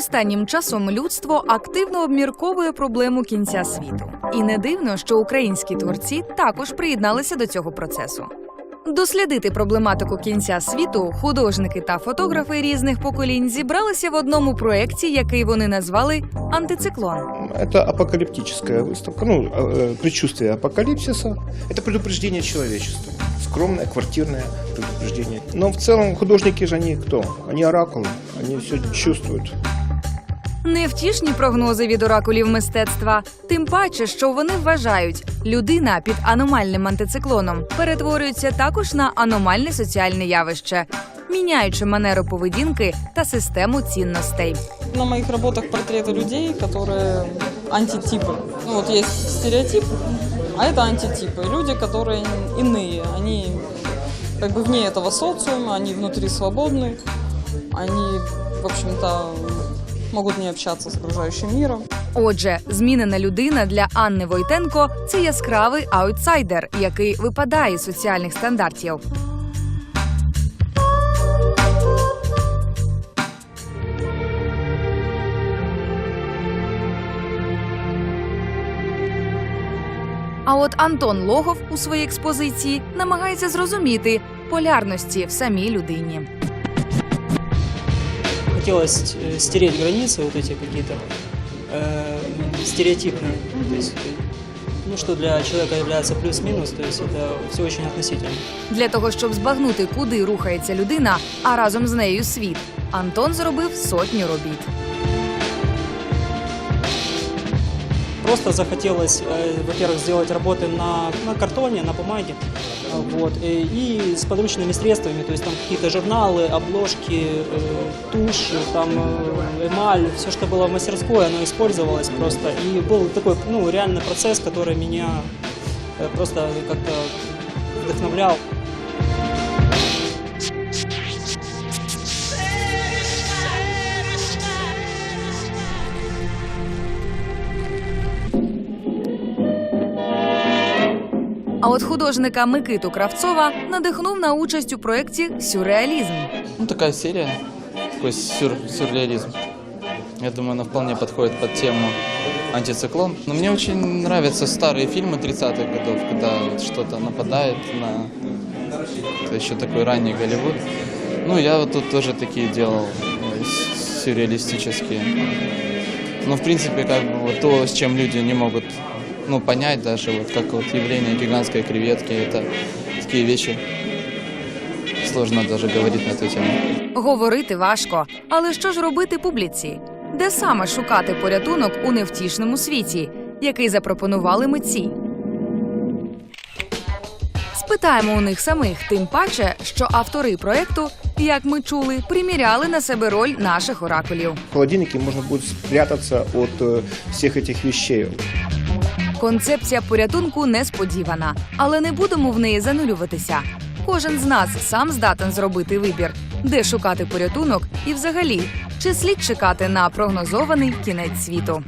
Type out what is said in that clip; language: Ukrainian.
Останнім часом людство активно обмірковує проблему кінця світу, і не дивно, що українські творці також приєдналися до цього процесу. Дослідити проблематику кінця світу художники та фотографи різних поколінь зібралися в одному проєкті, який вони назвали антициклон. Это апокалиптическая выставка, ну, э, предчувствие апокалипсиса. Это предупреждение человечества. Скромное, квартирное предупреждение. Но в целом художники же они кто? Они оракулы, они все чувствуют. Невтішні прогнози від оракулів мистецтва, тим паче, що вони вважають, людина під аномальним антициклоном перетворюється також на аномальне соціальне явище, міняючи манеру поведінки та систему цінностей. На моих работах портреты людей, которые антитипы. Ну вот есть стереотип, а это антитипы. Люди, которые иные. Они как бы вне этого социума, они внутри свободны. Они, в общем-то, могут не общаться с окружающим миром. Отже, змінена людина для Анни Войтенко це яскравий аутсайдер, який випадає з соціальних стандартів. А от Антон Логов у своїй експозиції намагається зрозуміти полярності в самій людині хотелось э, стереть границы вот эти какие-то э, стереотипные. То есть, э, ну, что для человека является плюс-минус, то есть это все очень относительно. Для того, щоб збагнути, куди рухається людина, а разом з нею світ, Антон зробив сотню робіт. Просто захотелось, э, во-первых, сделать работы на, на картоне, на бумаге, э, вот, э, и с подручными средствами, то есть там какие-то журналы, обложки, э, тушь, там э, эмаль, все, что было в мастерской, оно использовалось просто. И был такой, ну, реальный процесс, который меня э, просто как-то вдохновлял. А от художника Микиту Кравцова надихнув на участь у проєкті Сюрреалізм. Ну, такая серия, такой сюр, сюрреализм. Я думаю, она вполне подходит под тему антициклон. Но мне очень нравятся старые фильмы 30-х годов, когда вот что-то нападает на это еще такой ранний Голливуд. Ну, я вот тут тоже такие делал э, с- сюрреалистические. Ну, в принципе, как бы вот то, с чем люди не могут ну, понять даже, вот как вот явление гигантской креветки, это такие вещи, сложно даже говорить на эту тему. Говорити важко, але що ж робити публіці? Де саме шукати порятунок у невтішному світі, який запропонували митці? Спитаємо у них самих, тим паче, що автори проекту, як ми чули, приміряли на себе роль наших оракулів. В холодильнике можно будет спрятаться от э, всех этих вещей. Концепція порятунку несподівана, але не будемо в неї занурюватися. Кожен з нас сам здатен зробити вибір, де шукати порятунок, і взагалі, чи слід чекати на прогнозований кінець світу.